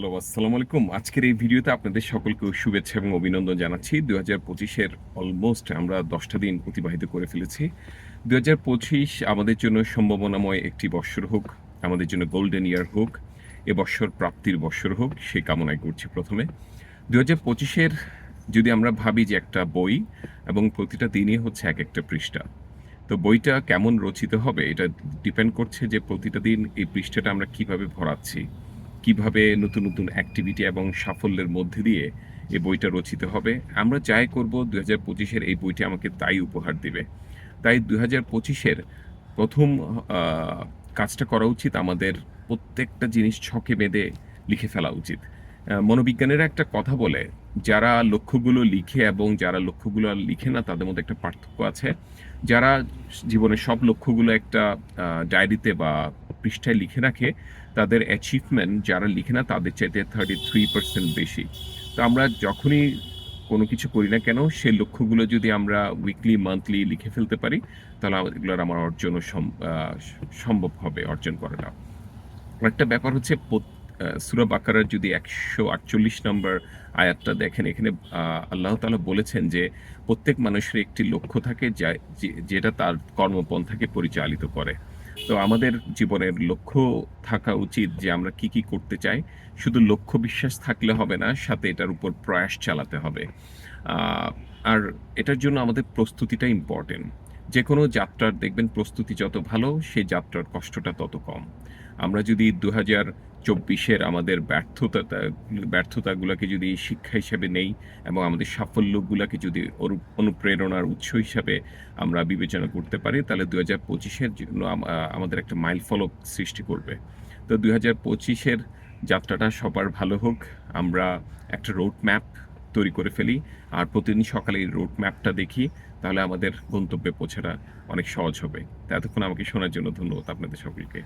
Hello, আসসালামু আলাইকুম। আজকের এই ভিডিওতে আপনাদের সকলকে শুভেচ্ছা এবং অভিনন্দন জানাচ্ছি। দু হাজার পঁচিশের অলমোস্ট আমরা দশটা দিন অতিবাহিত করে ফেলেছি। দু হাজার পঁচিশ আমাদের জন্য সম্ভাবনাময় একটি বৎসর হোক, আমাদের জন্য গোল্ডেন ইয়ার হোক, এ বৎসর প্রাপ্তির বৎসর হোক, সে কামনাই করছি প্রথমে। দু হাজার পঁচিশের যদি আমরা ভাবি যে একটা বই এবং প্রতিটা দিনই হচ্ছে এক একটা পৃষ্ঠা, তো বইটা কেমন রচিত হবে এটা ডিপেন্ড করছে যে প্রতিটা দিন এই পৃষ্ঠাটা আমরা কীভাবে ভরাচ্ছি। কীভাবে নতুন নতুন অ্যাক্টিভিটি এবং সাফল্যের মধ্যে দিয়ে এই বইটা রচিত হবে? আমরা যাই করব দু হাজার পঁচিশের এই বইটি আমাকে তাই উপহার দিবে। তাই দু হাজার পঁচিশের প্রথম কাজটা করা উচিত আমাদের প্রত্যেকটা জিনিস ছকে বেঁধে লিখে ফেলা উচিত। মনোবিজ্ঞানীরা একটা কথা বলে, যারা লক্ষ্যগুলো লিখে এবং যারা লক্ষ্যগুলো লিখে না, তাদের মধ্যে একটা পার্থক্য আছে। যারা জীবনের সব লক্ষ্যগুলো একটা ডায়েরিতে বা পৃষ্ঠায় লিখে রাখে, তাদের অ্যাচিভমেন্ট যারা লিখে না, তাদের চাইতে থার্টি থ্রি পার্সেন্ট বেশি। তো আমরা যখনই কোনো কিছু করি না কেন, সেই লক্ষ্যগুলো যদি আমরা উইকলি মান্থলি লিখে ফেলতে পারি, তাহলে এগুলোর আমার অর্জনও সম- সম্ভব হবে অর্জন করাটা। একটা ব্যাপার হচ্ছে সুরা বাকারার যদি একশো আটচল্লিশ নম্বর আয়াতটা দেখেন, এখানে আল্লাহ তাআলা বলেছেন যে, প্রত্যেক মানুষের একটি লক্ষ্য থাকে যা, যেটা তার কর্মপন্থাকে পরিচালিত করে। তো আমাদের জীবনের লক্ষ্য থাকা উচিত যে আমরা কি কি করতে চাই। শুধু লক্ষ্য বিশ্বাস থাকলে হবে না, সাথে এটার উপর প্রয়াস চালাতে হবে। আর এটার জন্য আমাদের প্রস্তুতিটা ইম্পর্টেন্ট যে কোনো যাত্রার দেখবেন প্রস্তুতি যত ভালো, সেই যাত্রার কষ্টটা তত কম। আমরা যদি দু হাজার চব্বিশের আমাদের ব্যর্থতা, ব্যর্থতাগুলোকে যদি শিক্ষা হিসেবে নেই এবং আমাদের সাফল্যগুলোকে যদি অনু- অনুপ্রেরণার উৎস হিসাবে আমরা বিবেচনা করতে পারি, তাহলে দু হাজার পঁচিশের জন্য আমাদের একটা মাইল ফলক সৃষ্টি করবে। তো দু হাজার পঁচিশের যাত্রাটা সবার ভালো হোক। আমরা একটা রোড ম্যাপ তৈরি করে ফেলি। আর প্রতিদিন সকালে এই রোড ম্যাপটা দেখি, তাহলে আমাদের গন্তব্যে পৌঁছাটা অনেক সহজ হবে। তো এতক্ষণ আমাকে শোনার জন্য ধন্যবাদ আপনাদের সকলকে।